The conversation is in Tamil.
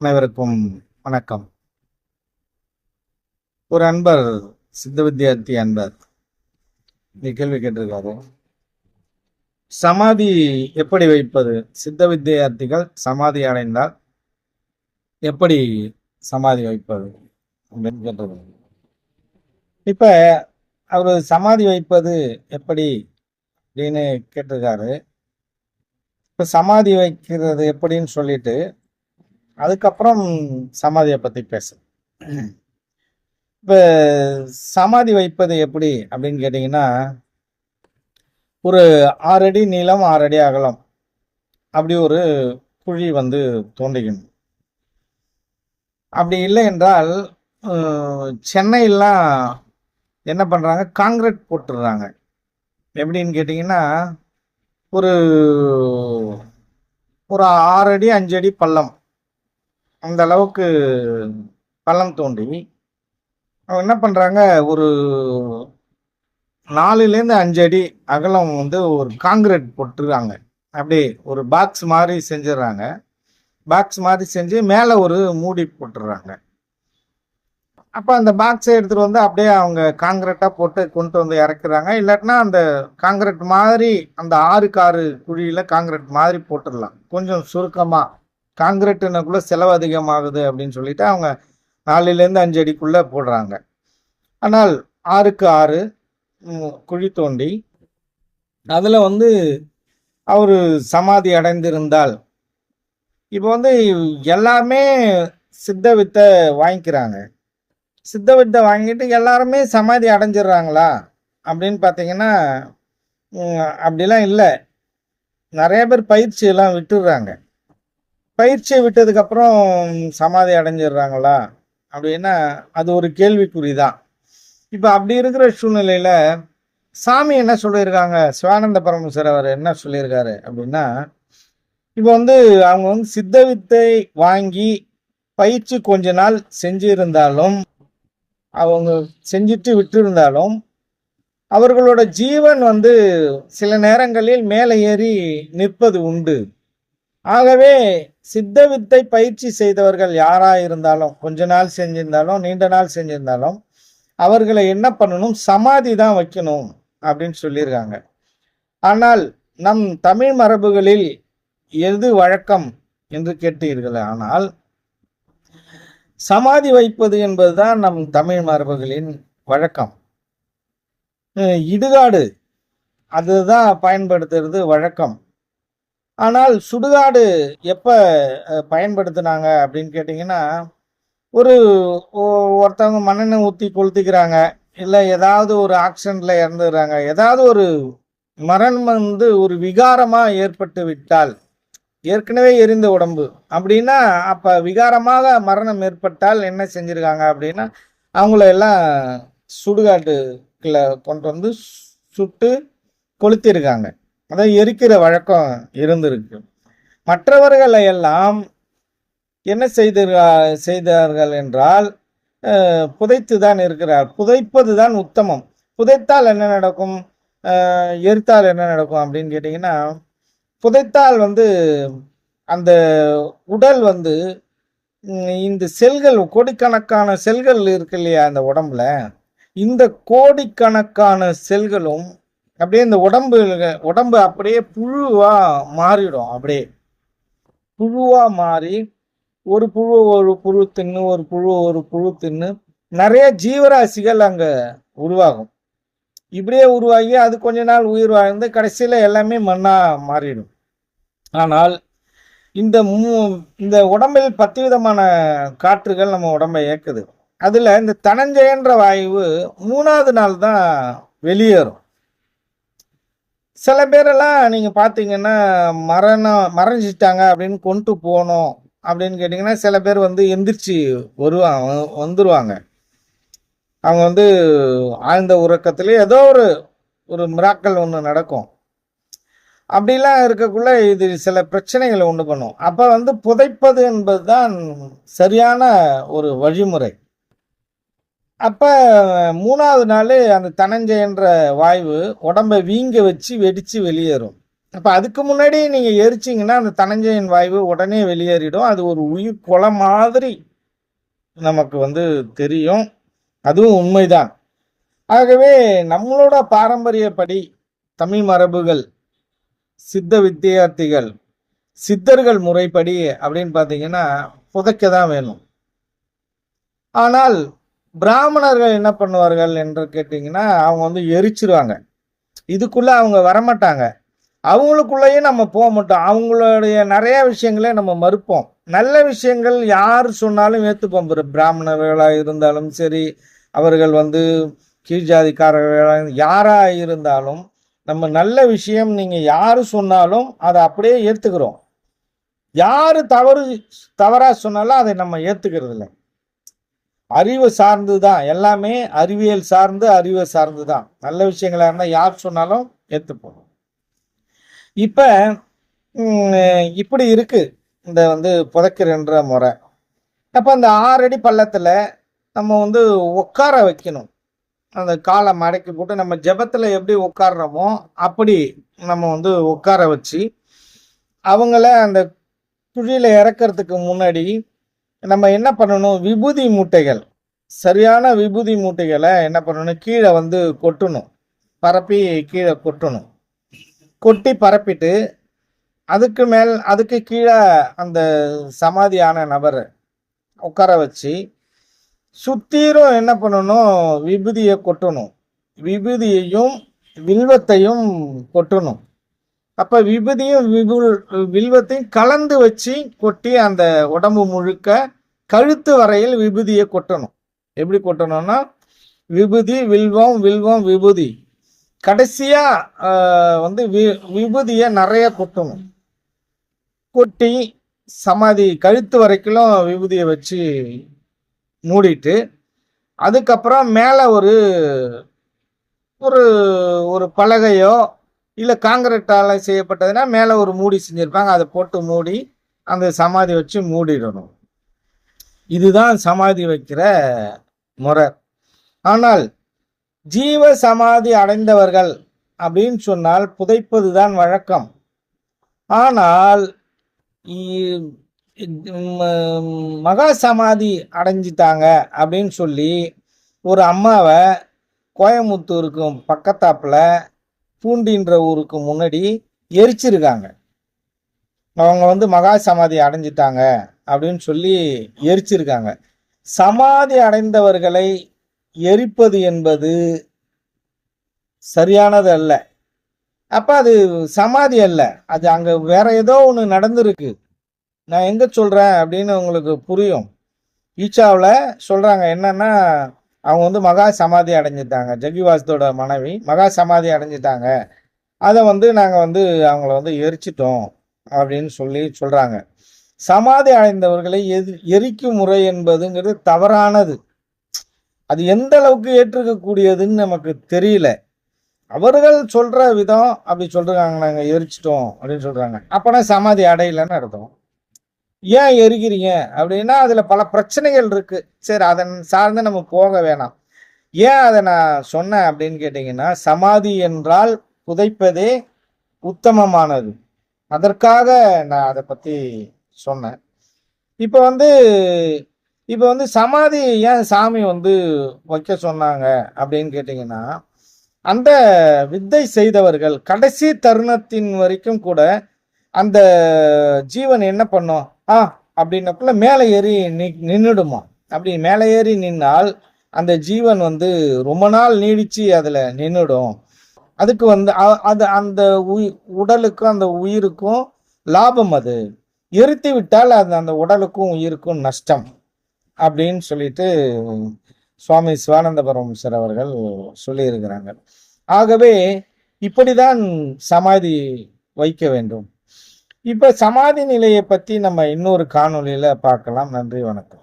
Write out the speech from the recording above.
அனைவருக்கும் வணக்கம். ஒரு அன்பர் சித்த வித்தியார்த்தி அன்பர் நீ கேள்வி கேட்டிருக்காரு. சமாதி எப்படி வைப்பது? சித்த வித்தியார்த்திகள் சமாதி அடைந்தால் எப்படி சமாதி வைப்பது? அப்படின்னு கேட்டிருக்காரு. இப்ப அவர் சமாதி வைப்பது எப்படி அப்படின்னு கேட்டிருக்காரு. இப்ப சமாதி வைக்கிறது எப்படின்னு சொல்லிட்டு அதுக்கப்புறம் சமாதியை பற்றி பேச இப்போ சமாதி வைப்பது எப்படி அப்படின்னு கேட்டிங்கன்னா ஒரு ஆறடி நீளம் ஆறடி அகலம் அப்படி ஒரு குழி வந்து தோண்டிக்கணும் அப்படி இல்லை என்றால் சென்னையெல்லாம் என்ன பண்ணுறாங்க காங்கிரீட் போட்டுடுறாங்க. எப்படின்னு கேட்டிங்கன்னா ஒரு ஒரு ஆறு அடி அஞ்சு அடி பள்ளம் அந்த அளவுக்கு பள்ளம் தோண்டி அவங்க என்ன பண்ணுறாங்க ஒரு நாலுலேருந்து அஞ்சு அடி அகலம் வந்து ஒரு காங்கிரீட் போட்டுருக்காங்க. அப்படியே ஒரு பாக்ஸ் மாதிரி செஞ்சிடுறாங்க. பாக்ஸ் மாதிரி செஞ்சு மேலே ஒரு மூடி போட்டுடுறாங்க. அப்போ அந்த பாக்ஸை எடுத்துகிட்டு வந்து அப்படியே அவங்க காங்கிரீட்டாக போட்டு கொண்டு வந்து இறக்குறாங்க. இல்லாட்டினா அந்த காங்கிரீட் மாதிரி அந்த ஆறுக்கு ஆறு குழியில் காங்கிரீட் மாதிரி போட்டுடலாம். கொஞ்சம் சுருக்கமாக காங்கிரீட்டுனக்குள்ளே செலவு அதிகமாகுது அப்படின்னு சொல்லிட்டு அவங்க நாலுலேருந்து அஞ்சு அடிக்குள்ளே போடுறாங்க. ஆனால் ஆறுக்கு ஆறு குழி தோண்டி அதில் வந்து அவர் சமாதி அடைந்திருந்தால் இப்போ வந்து எல்லாமே சித்த வித்தை வாங்கிக்கிறாங்க. சித்த வித்தை வாங்கிட்டு எல்லாருமே சமாதி அடைஞ்சிடுறாங்களா? அப்படின்னு பார்த்தீங்கன்னா அப்படிலாம் இல்லை. நிறைய பேர் பயிற்சியெல்லாம் விட்டுடுறாங்க. பயிற்சியை விட்டதுக்கப்புறம் சமாதி அடைஞ்சிடுறாங்களா? அப்படின்னா அது ஒரு கேள்விக்குறி தான் இப்போ அப்படி இருக்கிற சூழ்நிலையில் சாமி என்ன சொல்லியிருக்காங்க? சிவானந்த பரமேஸ்வரர் அவர் என்ன சொல்லியிருக்காரு அப்படின்னா இப்போ வந்து அவங்க வந்து சித்த வித்தை வாங்கி பயிற்சி கொஞ்ச நாள் செஞ்சிருந்தாலும் அவங்க செஞ்சுட்டு விட்டிருந்தாலும் அவர்களோட ஜீவன் வந்து சில நேரங்களில் மேலே ஏறி நிற்பது உண்டு. ஆகவே சித்த வித்தை பயிற்சி செய்தவர்கள் யாராக இருந்தாலும் கொஞ்ச நாள் செஞ்சிருந்தாலும் நீண்ட நாள் செஞ்சிருந்தாலும் அவர்களை என்ன பண்ணணும்? சமாதி தான் வைக்கணும் அப்படின்னு சொல்லியிருக்காங்க. ஆனால் நம் தமிழ் மரபுகளில் எது வழக்கம் என்று கேட்டீர்கள் ஆனால் சமாதி வைப்பது என்பதுதான் நம் தமிழ் மரபுகளின் வழக்கம். இடுகாடு அதுதான் பயன்படுத்துறது வழக்கம். ஆனால் சுடுகாடு எப்போ பயன்படுத்தினாங்க அப்படின்னு கேட்டிங்கன்னா ஒரு ஒ- ஒருத்தவங்க மண்ணெண்ணெய் ஊற்றி கொளுத்திக்கிறாங்க இல்லை ஏதாவது ஒரு ஆக்சிடெண்ட்டில் இறந்துடுறாங்க ஏதாவது ஒரு மரணம் வந்து ஒரு விகாரமாக ஏற்பட்டு விட்டால் ஏற்கனவே எரிந்த உடம்பு அப்படின்னா அப்போ விகாரமாக மரணம் ஏற்பட்டால் என்ன செஞ்சுருக்காங்க அப்படின்னா அவங்கள எல்லாம் சுடுகாட்டுக்குள்ள கொண்டு வந்து சுட்டு கொளுத்திருக்காங்க. அதை எரிக்கிற வழக்கம் இருந்திருக்கு. மற்றவர்களை எல்லாம் என்ன செய்து செய்தார்கள் என்றால் புதைத்து தான் இருக்கிறார். புதைப்பது தான் உத்தமம். புதைத்தால் என்ன நடக்கும்? எரித்தால் என்ன நடக்கும் அப்படின்னு கேட்டிங்கன்னா புதைத்தால் வந்து அந்த உடல் வந்து இந்த செல்கள் கோடிக்கணக்கான செல்கள் இருக்கு இல்லையா அந்த உடம்புல? இந்த கோடிக்கணக்கான செல்களும் அப்படியே இந்த உடம்பு உடம்பு அப்படியே புழுவா மாறிடும் அப்படியே. புழுவா மாறி ஒரு புழு ஒரு புழு தின்னு ஒரு புழு ஒரு புழு தின்னு நிறைய ஜீவராசிகள் அங்க உருவாகும். இப்படியே உருவாகி அது கொஞ்ச நாள் உயிர் வாழ்ந்து கடைசியில எல்லாமே மண்ணா மாறிடும். ஆனால் இந்த மூ இந்த உடம்பில் பத்து விதமான காற்றுகள் நம்ம உடம்பை இயக்குது. அதுல இந்த தனஞ்சயன்ற வாயு மூணாவது நாள் தான் வெளியேறும். சில பேரெல்லாம் நீங்கள் பார்த்தீங்கன்னா மரணம் மறைஞ்சிட்டாங்க அப்படின்னு கொண்டு போகணும் அப்படின்னு கேட்டிங்கன்னா சில பேர் வந்து எந்திரிச்சு வருவாங்க வந்துடுவாங்க அவங்க வந்து ஆழ்ந்த உறக்கத்திலே ஏதோ ஒரு ஒரு மிராக்கள் ஒன்று நடக்கும். அப்படிலாம் இருக்கக்குள்ள இது சில பிரச்சனைகளை உண்டு பண்ணும். அப்போ வந்து புதைப்பது என்பது தான் சரியான ஒரு வழிமுறை. அப்போ மூணாவது நாள் அந்த தனஞ்சயன்ற வாய்வு உடம்பை வீங்க வச்சு வெடித்து வெளியேறும். அப்போ அதுக்கு முன்னாடி நீங்கள் எரிச்சிங்கன்னா அந்த தனஞ்சயன் வாய்வு உடனே வெளியேறிடும். அது ஒரு உயிர் கொலை மாதிரி நமக்கு வந்து தெரியும். அதுவும் உண்மைதான். ஆகவே நம்மளோட பாரம்பரியப்படி தமிழ் மரபுகள் சித்த வித்தியார்த்திகள் சித்தர்கள் முறைப்படி அப்படின்னு பார்த்தீங்கன்னா புதைக்க தான் வேணும். ஆனால் பிராமணர்கள் என்ன பண்ணுவார்கள் என்று கேட்டிங்கன்னா அவங்க வந்து எரிச்சிருவாங்க. இதுக்குள்ள அவங்க வரமாட்டாங்க. அவங்களுக்குள்ளேயும் நம்ம போக மாட்டோம். அவங்களுடைய நிறைய விஷயங்களே நம்ம மறுப்போம். நல்ல விஷயங்கள் யார் சொன்னாலும் ஏற்றுப்போம் பிராமணர்களாக இருந்தாலும் சரி அவர்கள் வந்து கீழ் ஜாதிக்காரர்களாக யாராக இருந்தாலும் நம்ம நல்ல விஷயம் நீங்கள் யார் சொன்னாலும் அதை அப்படியே ஏற்றுக்கிறோம் யார் தவறு தவறாக சொன்னாலும் அதை நம்ம ஏற்றுக்கிறது இல்லை அறிவு சார்ந்து தான் எல்லாமே அறிவியல் சார்ந்து அறிவை சார்ந்து தான் நல்ல விஷயங்களா இருந்தால் யார் சொன்னாலும் ஏற்றுப்போம் இப்போ இப்படி இருக்கு. இந்த வந்து புதைக்கிறன்ற முறை. அப்போ அந்த ஆறடி பள்ளத்தில் நம்ம வந்து உட்கார வைக்கணும். அந்த காலை மடக்கி போட்டு நம்ம ஜெபத்தில் எப்படி உட்காடுறோமோ அப்படி நம்ம வந்து உட்கார வச்சு அவங்கள அந்த குழியில் இறக்கறதுக்கு முன்னாடி நம்ம என்ன பண்ணணும்? விபூதி மூட்டைகள். சரியான விபூதி மூட்டைகளை என்ன பண்ணணும்? கீழே வந்து கொட்டணும். பரப்பி கீழே கொட்டணும். கொட்டி பரப்பிட்டு அதுக்கு மேல் அதுக்கு கீழே அந்த சமாதியான நபரை உட்கார வச்சு சுத்தீரும் என்ன பண்ணணும்? விபூதியை கொட்டணும். விபூதியையும் வில்வத்தையும் கொட்டணும். அப்ப விபூதியும் விபுல் வில்வத்தையும் கலந்து வச்சு கொட்டி அந்த உடம்பு முழுக்க கழுத்து வரையில் விபூதியை கொட்டணும். எப்படி கொட்டணும்னா விபூதி வில்வம் வில்வம் விபூதி. கடைசியா வந்து வி விபூதியை நிறைய கொட்டணும். கொட்டி சமாதி கழுத்து வரைக்கும் விபூதியை வச்சு மூடிட்டு அதுக்கப்புறம் மேலே ஒரு ஒரு ஒரு பலகையோ இல்லை காங்கிரீட்டால் செய்யப்பட்டதுன்னா மேலே ஒரு மூடி செஞ்சுருப்பாங்க. அதை போட்டு மூடி அந்த சமாதி வச்சு மூடிடணும். இதுதான் சமாதி வைக்கிற முறை. ஆனால் ஜீவ சமாதி அடைந்தவர்கள் அப்படின்னு சொன்னால் புதைப்பது தான் வழக்கம். ஆனால் மகா சமாதி அடைஞ்சிட்டாங்க அப்படின்னு சொல்லி ஒரு அம்மாவை கோயமுத்தூருக்கு பக்கத்தாப்பில் பூண்டின்ற ஊருக்கு முன்னாடி எரிச்சிருக்காங்க. அவங்க வந்து மகா சமாதி அடைஞ்சிட்டாங்க அப்படின்னு சொல்லி எரிச்சிருக்காங்க. சமாதி அடைந்தவர்களை எரிப்பது என்பது சரியானது அல்ல. அப்போ அது சமாதி அல்ல. அது அங்கே வேற ஏதோ ஒன்று நடந்திருக்கு. நான் எங்கே சொல்கிறேன் அப்படின்னு உங்களுக்கு புரியும். ஈச்சாவில் சொல்கிறாங்க என்னன்னா அவங்க வந்து மகா சமாதி அடைஞ்சிட்டாங்க. ஜக்கிவாசத்தோட மனைவி மகா சமாதி அடைஞ்சிட்டாங்க. அதை வந்து நாங்கள் வந்து அவங்கள வந்து எரிச்சிட்டோம் அப்படின்னு சொல்லி சொல்கிறாங்க சமாதி அடைந்தவர்களை எது எரிக்கும் முறை என்பதுங்கிறது தவறானது. அது எந்த அளவுக்கு ஏற்றுக்கக்கூடியதுன்னு நமக்கு தெரியல. அவர்கள் சொல்கிற விதம் அப்படி சொல்கிறாங்க நாங்கள் எரிச்சிட்டோம் அப்படின்னு சொல்கிறாங்க அப்போனா சமாதி அடையலைன்னு அர்த்தம். ஏன் எரிக்கிறீங்க அப்படின்னா அதில் பல பிரச்சனைகள் இருக்குது சரி அதன் சார்ந்து நம்ம போக வேணாம். ஏன் அதை நான் சொன்னேன் அப்படின்னு கேட்டிங்கன்னா சமாதி என்றால் புதைப்பதே உத்தமமானது. அதற்காக நான் அதை பற்றி சொன்னேன். இப்போ வந்து இப்போ வந்து சமாதி ஏன் சாமி வந்து வைக்க சொன்னாங்க அப்படின்னு கேட்டிங்கன்னா அந்த வித்தை செய்தவர்கள் கடைசி தருணத்தின் வரைக்கும் கூட அந்த ஜீவன் என்ன பண்ணும்? ஆ அப்படின்னக்குள்ள மேலே ஏறி நி நின்றுடுமா அப்படி மேலே ஏறி நின்னால் அந்த ஜீவன் வந்து ரொம்ப நாள் நீடிச்சு அதில் நின்றுடும் அதுக்கு வந்து அது அந்த உயி உடலுக்கும் அந்த உயிருக்கும் லாபம் அது. எரித்து விட்டால் அது அந்த உடலுக்கும் உயிருக்கும் நஷ்டம் அப்படின்னு சொல்லிட்டு சுவாமி சிவானந்த பரமசர் அவர்கள் சொல்லியிருக்கிறாங்க. ஆகவே இப்படிதான் சமாதி வைக்க வேண்டும். இப்போ சமாதி நிலையை பற்றி நம்ம இன்னொரு காணொலியில் பார்க்கலாம். நன்றி வணக்கம்.